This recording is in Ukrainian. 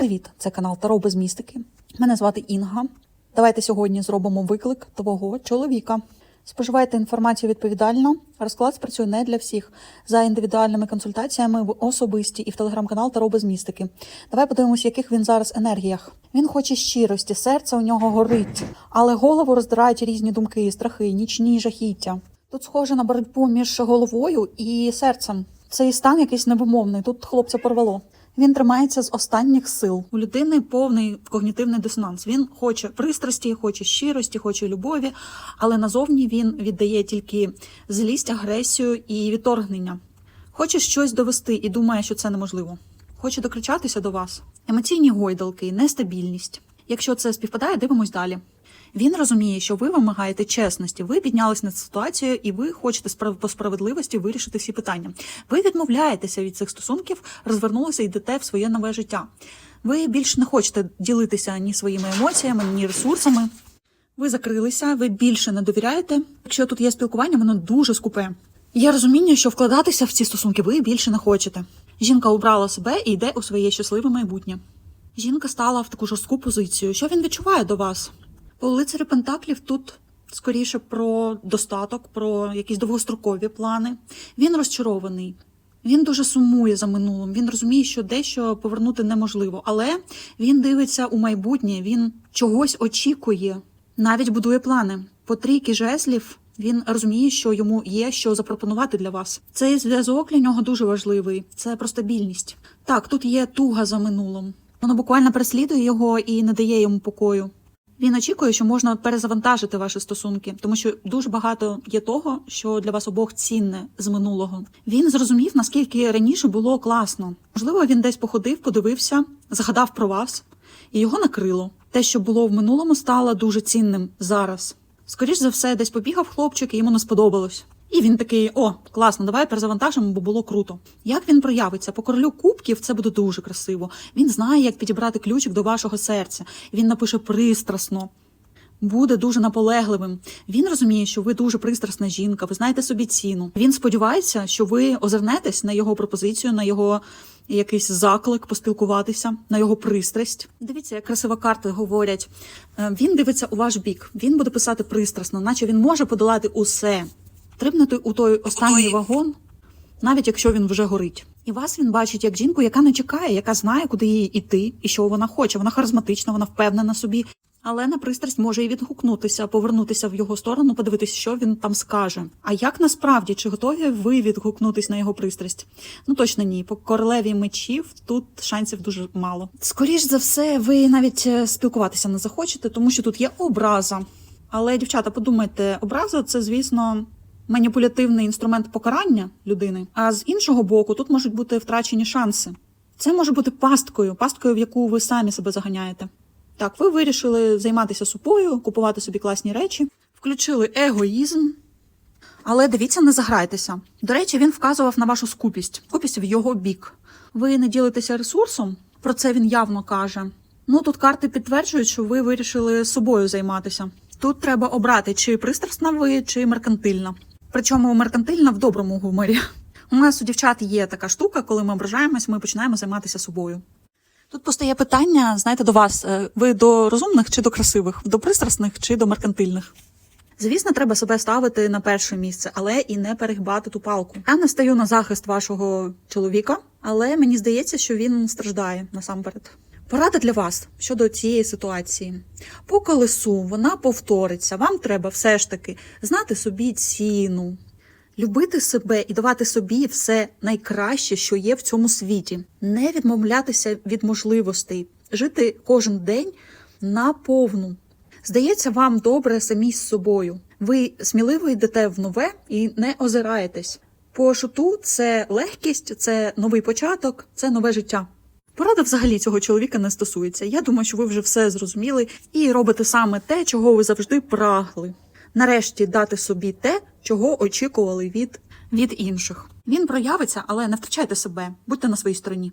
Привіт, це канал Таро без містики. Мене звати Інга. Давайте сьогодні зробимо виклик твого чоловіка. Споживайте інформацію відповідально. Розклад спрацює не для всіх. За індивідуальними консультаціями в особисті і в телеграм-канал Таро без містики. Давай подивимось, яких він зараз енергіях. Він хоче щирості, серце у нього горить, але голову роздирають різні думки, страхи, нічні жахіття. Тут схоже на боротьбу між головою і серцем. Цей стан якийсь невимовний. Тут хлопця порвало. Він тримається з останніх сил. У людини повний когнітивний дисонанс. Він хоче пристрасті, хоче щирості, хоче любові, але назовні він віддає тільки злість, агресію і відторгнення. Хоче щось довести і думає, що це неможливо. Хоче докричатися до вас. Емоційні гойдалки, нестабільність. Якщо це співпадає, дивимось далі. Він розуміє, що ви вимагаєте чесності, ви піднялись над ситуацією і ви хочете справ- по справедливості вирішити всі питання. Ви відмовляєтеся від цих стосунків, розвернулися і йдете в своє нове життя. Ви більше не хочете ділитися ні своїми емоціями, ні ресурсами. Ви закрилися, ви більше не довіряєте. Якщо тут є спілкування, воно дуже скупе. Є розуміння, що вкладатися в ці стосунки ви більше не хочете. Жінка обрала себе і йде у своє щасливе майбутнє. Жінка стала в таку жорстку позицію. Що він відчуває до вас? По лицарю Пентаклів тут скоріше про достаток, про якісь довгострокові плани. Він розчарований. Він дуже сумує за минулим. Він розуміє, що дещо повернути неможливо, але він дивиться у майбутнє, він чогось очікує, навіть будує плани. По трійки жезлів він розуміє, що йому є що запропонувати для вас. Цей зв'язок для нього дуже важливий. Це про стабільність. Так, тут є туга за минулим. Воно буквально переслідує його і не дає йому покою. Він очікує, що можна перезавантажити ваші стосунки, тому що дуже багато є того, що для вас обох цінне з минулого. Він зрозумів, наскільки раніше було класно. Можливо, він десь походив, подивився, згадав про вас, і його накрило. Те, що було в минулому, стало дуже цінним зараз. Скоріш за все, десь побігав хлопчик, і йому не сподобалось. І він такий: о, класно, давай перезавантажимо, бо було круто. Як він проявиться? По королю кубків це буде дуже красиво. Він знає, як підібрати ключик до вашого серця. Він напише пристрасно. Буде дуже наполегливим. Він розуміє, що ви дуже пристрасна жінка, ви знаєте собі ціну. Він сподівається, що ви озирнетесь на його пропозицію, на його якийсь заклик поспілкуватися, на його пристрасть. Дивіться, як красива карти говорять. Е, Він дивиться у ваш бік. Він буде писати пристрасно, наче він може подолати усе, трибнути у той останній вагон, навіть якщо він вже горить. І вас він бачить як жінку, яка не чекає, яка знає, куди їй іти і що вона хоче. Вона харизматична, вона впевнена собі. Але на пристрасть може і відгукнутися, повернутися в його сторону, подивитися, що він там скаже. А як насправді чи готові ви відгукнутись на його пристрасть? Ну точно ні. По королеві мечів тут шансів дуже мало. Скоріш за все, ви навіть е, спілкуватися не захочете, тому що тут є образа. Але, дівчата, подумайте, образа це, звісно, маніпулятивний інструмент покарання людини. А з іншого боку, тут можуть бути втрачені шанси. Це може бути пасткою, пасткою, в яку ви самі себе заганяєте. Так, ви вирішили займатися супою, купувати собі класні речі, включили егоїзм. Але дивіться, не заграйтеся. До речі, він вказував на вашу скупість, скупість в його бік. Ви не ділитеся ресурсом, про це він явно каже. Ну тут карти підтверджують, що ви вирішили собою займатися. Тут треба обрати, чи пристрасна ви, чи меркантильна. Причому меркантильна в доброму гуморі. У нас у дівчат є така штука, коли ми ображаємось, ми починаємо займатися собою. Тут постає питання, знаєте, до вас: е, ви до розумних чи до красивих, до пристрасних чи до меркантильних? Звісно, треба себе ставити на перше місце, але і не перегибати ту палку. Я не стаю на захист вашого чоловіка, але мені здається, що він страждає насамперед. Порада для вас щодо цієї ситуації. По колесу вона повториться. Вам треба все ж таки знати собі ціну, любити себе і давати собі все найкраще, що є в цьому світі, не відмовлятися від можливостей, жити кожен день наповну. Здається, вам добре самі з собою. Ви сміливо йдете в нове і не озираєтесь. По шуту це легкість, це новий початок, це нове життя. Порада взагалі цього чоловіка не стосується. Я думаю, що ви вже все зрозуміли і робите саме те, чого ви завжди прагли. Нарешті дати собі те, чого очікували від, від інших. Він проявиться, але не втрачайте себе, будьте на своїй стороні.